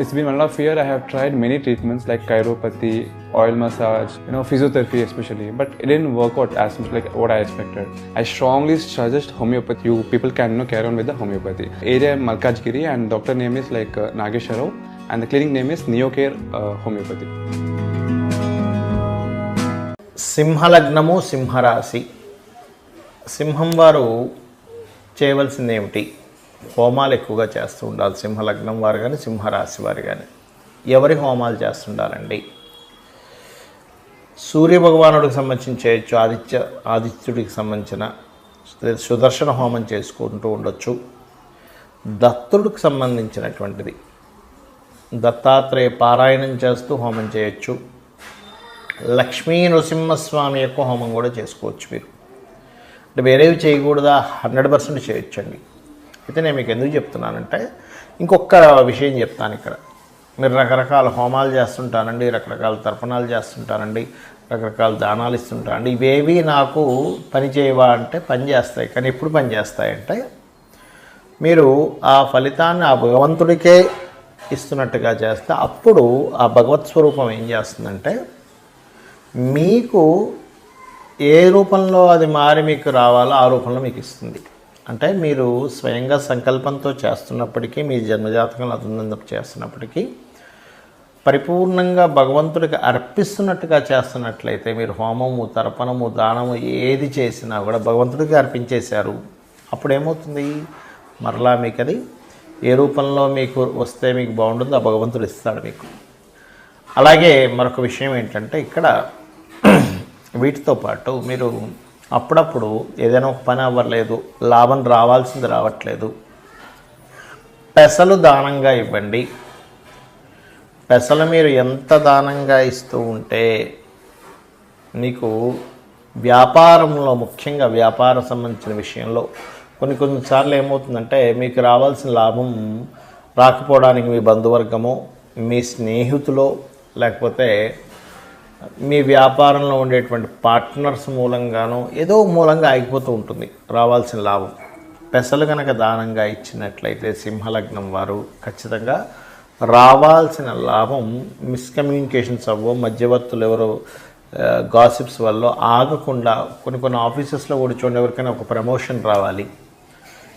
It's been one of year. I have tried many treatments like chiropathy, oil massage, you know, physiotherapy especially, but it didn't work out as much like what I expected. I strongly suggest homeopathy. You people can you know, carry on with the homeopathy. Area Malkajgiri, and doctor name is like uh, Nagesh Rao, and the clinic name is Neocare uh, Homeopathy. సింహలగ్నము సింహరాశి సింహం వారు చేయవలసింది ఏమిటి హోమాలు ఎక్కువగా చేస్తూ ఉండాలి. సింహలగ్నం వారు కానీ సింహరాశి వారు కానీ ఎవరి హోమాలు చేస్తుండాలండి? సూర్య భగవానుడికి సంబంధించి చేయొచ్చు ఆదిత్య ఆదిత్యుడికి సంబంధించిన సుదర్శన హోమం చేసుకుంటూ ఉండొచ్చు. దత్తుడికి సంబంధించినటువంటిది. దత్తాత్రేయ పారాయణం చేస్తూ హోమం చేయొచ్చు. లక్ష్మీ నృసింహస్వామి యొక్క హోమం కూడా చేసుకోవచ్చు మీరు. అంటే వేరేవి చేయకూడదా? హండ్రెడ్ పర్సెంట్ చేయొచ్చండి. అయితే నేను మీకు ఎందుకు చెప్తున్నానంటే ఇంకొక విషయం చెప్తాను ఇక్కడ. మీరు రకరకాల హోమాలు చేస్తుంటానండి రకరకాల తర్పణాలు చేస్తుంటానండి రకరకాల దానాలు ఇస్తుంటానండి ఇవేవి నాకు పని చేయవా అంటే పని చేస్తాయి. కానీ ఎప్పుడు పని చేస్తాయంటే మీరు ఆ ఫలితాన్ని ఆ భగవంతుడికే ఇస్తున్నట్టుగా చేస్తే అప్పుడు ఆ భగవత్ స్వరూపం ఏం చేస్తుందంటే మీకు ఏ రూపంలో అది మారి మీకు రావాలో ఆ రూపంలో మీకు ఇస్తుంది. అంటే మీరు స్వయంగా సంకల్పంతో చేస్తున్నప్పటికీ మీ జన్మజాతకంలో అదుందని చేస్తున్నప్పటికీ పరిపూర్ణంగా భగవంతుడికి అర్పిస్తున్నట్టుగా చేస్తున్నట్లయితే మీరు హోమము తర్పణము దానము ఏది చేసినా కూడా భగవంతుడికి అర్పించేశారు. అప్పుడు ఏమవుతుంది మరలా మీకు అది ఏ రూపంలో మీకు వస్తే మీకు బాగుంటుందో ఆ భగవంతుడు ఇస్తాడు మీకు. అలాగే మరొక విషయం ఏంటంటే ఇక్కడ వీటితో పాటు మీరు అప్పుడప్పుడు ఏదైనా ఒక పని అవ్వలేదు లాభం రావాల్సింది రావట్లేదు. పెసలు దానంగా ఇవ్వండి. పెసలు మీరు ఎంత దానంగా ఇస్తూ ఉంటే మీకు వ్యాపారంలో ముఖ్యంగా వ్యాపార సంబంధించిన విషయంలో కొన్ని కొన్నిసార్లు ఏమవుతుందంటే మీకు రావాల్సిన లాభం రాకపోవడానికి మీ బంధువర్గము మీ స్నేహితులో లేకపోతే మీ వ్యాపారంలో ఉండేటువంటి పార్ట్నర్స్ మూలంగానో ఏదో మూలంగా ఆగిపోతూ ఉంటుంది. రావాల్సిన లాభం. పెసలు కనుక దానంగా ఇచ్చినట్లయితే సింహలగ్నం వారు ఖచ్చితంగా రావాల్సిన లాభం మిస్కమ్యూనికేషన్స్ అవ్వో మధ్యవర్తులు ఎవరో గాసిప్స్ వల్ల ఆగకుండా కొన్ని కొన్ని ఆఫీసెస్లో కూడా చూడండి ఎవరికైనా ఒక ప్రమోషన్ రావాలి.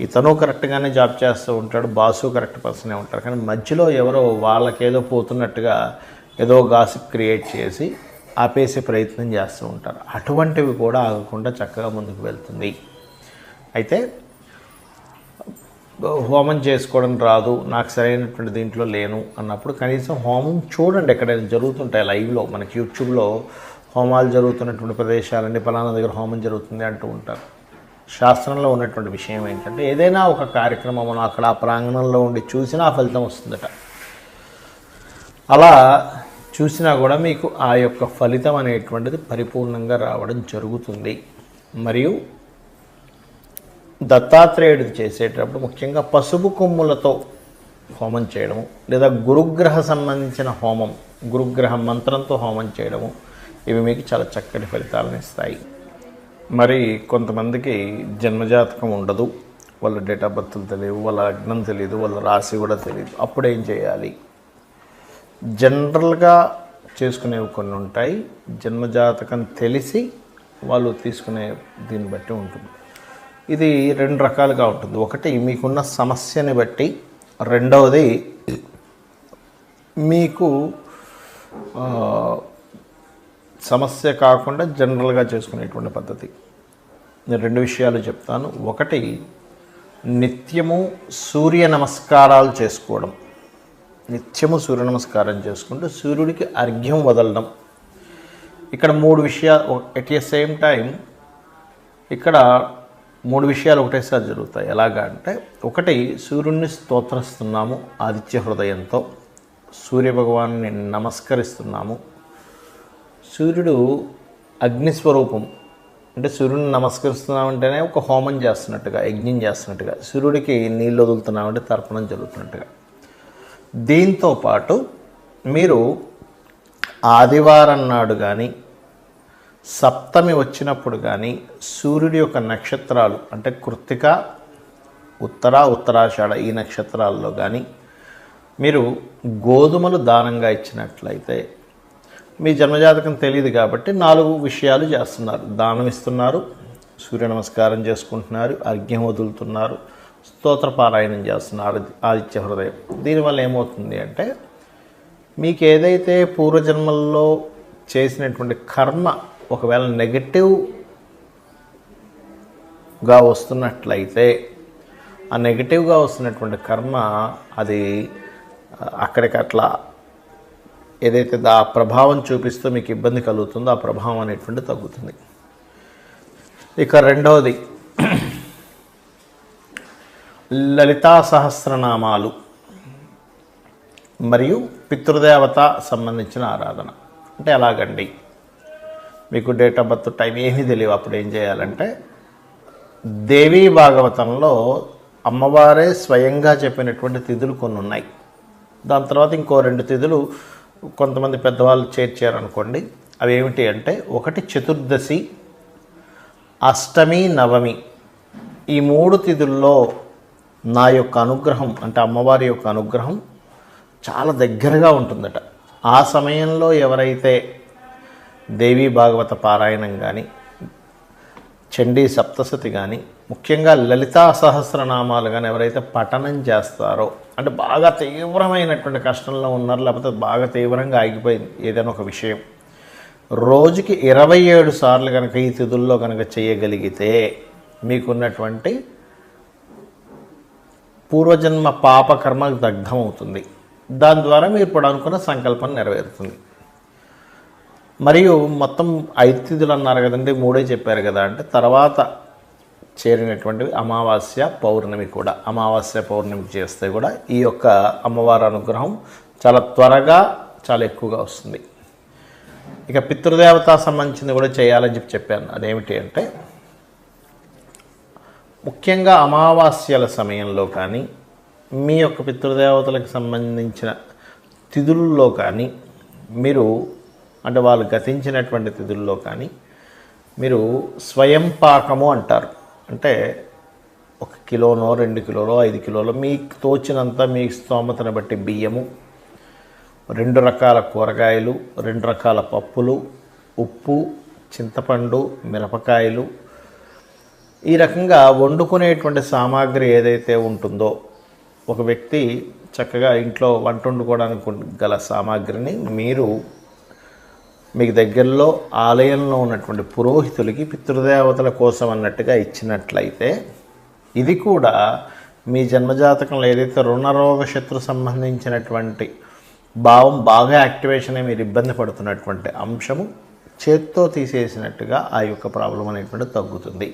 ఇతను కరెక్ట్గానే జాబ్ చేస్తూ ఉంటాడు బాసు కరెక్ట్ పర్సనే ఉంటారు కానీ మధ్యలో ఎవరో వాళ్ళకేదో పోతున్నట్టుగా ఏదో గాసిప్ క్రియేట్ చేసి ఆపేసే ప్రయత్నం చేస్తూ ఉంటారు. అటువంటివి కూడా ఆగకుండా చక్కగా ముందుకు వెళ్తుంది. అయితే హోమం చేసుకోవడం రాదు నాకు సరైనటువంటి దీంట్లో లేను అన్నప్పుడు కనీసం హోమం చూడండి ఎక్కడైనా జరుగుతుంటాయి లైవ్లో మనకి యూట్యూబ్లో హోమాలు జరుగుతున్నటువంటి ప్రదేశాలన్నీ ఫలానా దగ్గర హోమం జరుగుతుంది అంటూ ఉంటారు. శాస్త్రంలో ఉన్నటువంటి విషయం ఏంటంటే ఏదైనా ఒక కార్యక్రమం మనం అక్కడ ఆ ప్రాంగణంలో ఉండి చూసినా ఆ ఫలితం వస్తుందట. అలా చూసినా కూడా మీకు ఆ యొక్క ఫలితం అనేటువంటిది పరిపూర్ణంగా రావడం జరుగుతుంది. మరియు దత్తాత్రేయుడు చేసేటప్పుడు ముఖ్యంగా పసుపు కొమ్ములతో హోమం చేయడము లేదా గురుగ్రహ సంబంధించిన హోమం గురుగ్రహ మంత్రంతో హోమం చేయడము ఇవి మీకు చాలా చక్కటి ఫలితాలను ఇస్తాయి. మరి కొంతమందికి జన్మజాతకం ఉండదు వాళ్ళ డేట్ ఆఫ్ బర్త్లు తెలియదు వాళ్ళ లగ్నం తెలియదు వాళ్ళ రాశి కూడా తెలియదు. అప్పుడు ఏం చేయాలి? జనరల్గా చేసుకునేవి కొన్ని ఉంటాయి జన్మజాతకం తెలిసి వాళ్ళు తీసుకునే దీన్ని బట్టి ఉంటుంది. ఇది రెండు రకాలుగా ఉంటుంది. ఒకటి మీకున్న సమస్యని బట్టి. రెండవది మీకు సమస్య కాకుండా జనరల్గా చేసుకునేటువంటి పద్ధతి. నేను రెండు విషయాలు చెప్తాను. ఒకటి నిత్యము సూర్య నమస్కారాలు చేసుకోవడం. నిత్యము సూర్య నమస్కారం చేసుకుంటూ సూర్యుడికి అర్ఘ్యం వదలడం. ఇక్కడ మూడు విషయాలు ఎట్ ఎ సేమ్ టైం ఇక్కడ మూడు విషయాలు ఒకటేసారి జరుగుతాయి. ఎలాగా అంటే ఒకటి సూర్యుడిని స్తోత్రిస్తున్నాము ఆదిత్య హృదయంతో. సూర్య భగవాన్ని నమస్కరిస్తున్నాము. సూర్యుడు అగ్నిస్వరూపం అంటే సూర్యుడిని నమస్కరిస్తున్నామంటేనే ఒక హోమం చేస్తున్నట్టుగా యజ్ఞం చేస్తున్నట్టుగా సూర్యుడికి నీళ్ళు వదులుతున్నామంటే తర్పణం జరుగుతున్నట్టుగా. దీంతో పాటు మీరు ఆదివారం నాడు కానీ సప్తమి వచ్చినప్పుడు కానీ సూర్యుడి యొక్క నక్షత్రాలు అంటే కృత్తిక ఉత్తర ఉత్తరాషాఢ ఈ నక్షత్రాల్లో కానీ మీరు గోధుమలు దానంగా ఇచ్చినట్లయితే మీ జన్మజాతకం తెలియదు కాబట్టి నాలుగు విషయాలు చేస్తున్నారు. దానం ఇస్తున్నారు సూర్య నమస్కారం చేసుకుంటున్నారు అర్ఘ్యం వదులుతున్నారు స్తోత్రపారాయణం చేస్తున్నారు ఆదిత్య హృదయం. దీనివల్ల ఏమవుతుంది అంటే మీకు ఏదైతే పూర్వజన్మల్లో చేసినటువంటి కర్మ ఒకవేళ నెగటివ్గా వస్తున్నట్లయితే ఆ నెగటివ్గా వస్తున్నటువంటి కర్మ అది అక్కడికి అట్లా ఏదైతే దా ప్రభావం చూపిస్తూ మీకు ఇబ్బంది కలుగుతుందో ఆ ప్రభావం అనేటువంటి తగ్గుతుంది. ఇక రెండవది లలితా సహస్రనామాలు మరియు పితృదేవత సంబంధించిన ఆరాధన. అంటే ఎలాగండి? మీకు డేట్ ఆఫ్ బర్త్ టైం ఏమీ తెలియవు. అప్పుడు ఏం చేయాలంటే దేవీ భాగవతంలో అమ్మవారే స్వయంగా చెప్పినటువంటి తిథులు కొన్ని ఉన్నాయి. దాని తర్వాత ఇంకో రెండు తిథులు కొంతమంది పెద్దవాళ్ళు చేర్చారనుకోండి అవి ఏమిటి అంటే ఒకటి చతుర్దశి అష్టమి నవమి. ఈ మూడు తిథుల్లో నా యొక్క అనుగ్రహం అంటే అమ్మవారి యొక్క అనుగ్రహం చాలా దగ్గరగా ఉంటుందట. ఆ సమయంలో ఎవరైతే దేవీ భాగవత పారాయణం కానీ చండీ సప్తసతి కానీ ముఖ్యంగా లలితా సహస్రనామాలు కానీ ఎవరైతే పఠనం చేస్తారో అంటే బాగా తీవ్రమైనటువంటి కష్టంలో ఉన్నారు లేకపోతే బాగా తీవ్రంగా ఆగిపోయింది ఏదైనా ఒక విషయం. రోజుకి ఇరవై ఏడు సార్లు కనుక ఈ తిథుల్లో కనుక చేయగలిగితే మీకున్నటువంటి పూర్వజన్మ పాపకర్మ దగ్ధమవుతుంది. దాని ద్వారా మీరు ఇప్పుడు అనుకున్న సంకల్పం నెరవేరుతుంది. మరియు మొత్తం ఐదు తిథులు అన్నారు కదండి మూడే చెప్పారు కదా అంటే తర్వాత చేరినటువంటివి అమావాస్య పౌర్ణమి కూడా. అమావాస్య పౌర్ణమి చేస్తే కూడా ఈ యొక్క అమ్మవారి అనుగ్రహం చాలా త్వరగా చాలా ఎక్కువగా వస్తుంది. ఇక పితృదేవత సంబంధించింది కూడా చేయాలని చెప్పి చెప్పాను. అదేమిటి అంటే ముఖ్యంగా అమావాస్యల సమయంలో కానీ మీ యొక్క పితృదేవతలకు సంబంధించిన తిథుల్లో కానీ మీరు అంటే వాళ్ళు గతించినటువంటి తిథుల్లో కానీ మీరు స్వయం పాకము అంటారు. అంటే ఒక కిలోనో రెండు కిలోలో ఐదు కిలోలో మీకు తోచినంత మీ స్తోమతను బట్టి బియ్యము రెండు రకాల కూరగాయలు రెండు రకాల పప్పులు ఉప్పు చింతపండు మిరపకాయలు ఈ రకంగా వండుకునేటువంటి సామాగ్రి ఏదైతే ఉంటుందో ఒక వ్యక్తి చక్కగా ఇంట్లో వంట వండుకోవడానికి గల సామాగ్రిని మీరు మీకు దగ్గరలో ఆలయంలో ఉన్నటువంటి పురోహితులకి పితృదేవతల కోసం అన్నట్టుగా ఇచ్చినట్లయితే ఇది కూడా మీ జన్మజాతకంలో ఏదైతే రుణరోగ శత్రు సంబంధించినటువంటి భావం బాగా యాక్టివేషన్ మీరు ఇబ్బంది పడుతున్నటువంటి అంశము చేత్తో తీసేసినట్టుగా ఆ యొక్క ప్రాబ్లం అనేటువంటి తగ్గుతుంది.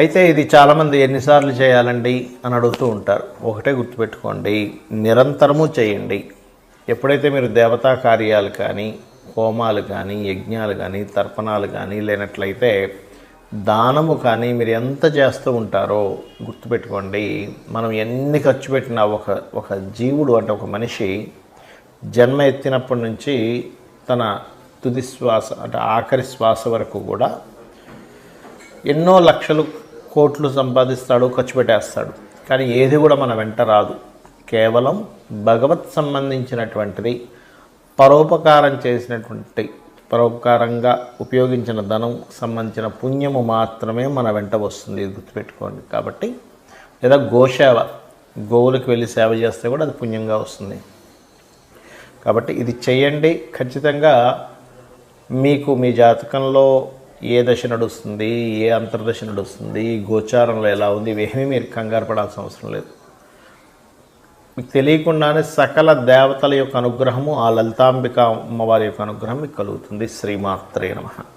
అయితే ఇది చాలామంది ఎన్నిసార్లు చేయాలండి అని అడుగుతూ ఉంటారు. ఒకటే గుర్తుపెట్టుకోండి నిరంతరము చేయండి. ఎప్పుడైతే మీరు దేవతా కార్యాలు కానీ హోమాలు కానీ యజ్ఞాలు కానీ తర్పణాలు కానీ లేనట్లయితే దానము కానీ మీరు ఎంత చేస్తూ ఉంటారో గుర్తుపెట్టుకోండి. మనం ఎన్ని ఖర్చు పెట్టినా ఒక ఒక జీవుడు అంటే ఒక మనిషి జన్మ ఎత్తినప్పటి నుంచి తన తుది శ్వాస అంటే ఆఖరి శ్వాస వరకు కూడా ఎన్నో లక్షలు కోట్లు సంపాదిస్తాడు ఖర్చు పెట్టేస్తాడు. కానీ ఏది కూడా మన వెంట రాదు. కేవలం భగవత్ సంబంధించినటువంటిది పరోపకారం చేసినటువంటి పరోపకారంగా ఉపయోగించిన ధనం సంబంధించిన పుణ్యము మాత్రమే మన వెంట వస్తుంది ఇది గుర్తుపెట్టుకోండి. కాబట్టి లేదా గోసేవ గోవులకు వెళ్ళి సేవ చేస్తే కూడా అది పుణ్యంగా వస్తుంది. కాబట్టి ఇది చేయండి. ఖచ్చితంగా మీకు మీ జాతకంలో ఏ దశ నడుస్తుంది ఏ అంతర్దశ నడుస్తుంది గోచారంలో ఎలా ఉంది ఇవేమీ మీరు కంగారు పడాల్సిన అవసరం లేదు. మీకు తెలియకుండానే సకల దేవతల యొక్క అనుగ్రహము ఆ లలితాంబిక అమ్మవారి యొక్క అనుగ్రహం మీకు కలుగుతుంది. శ్రీమాత్రే నమః.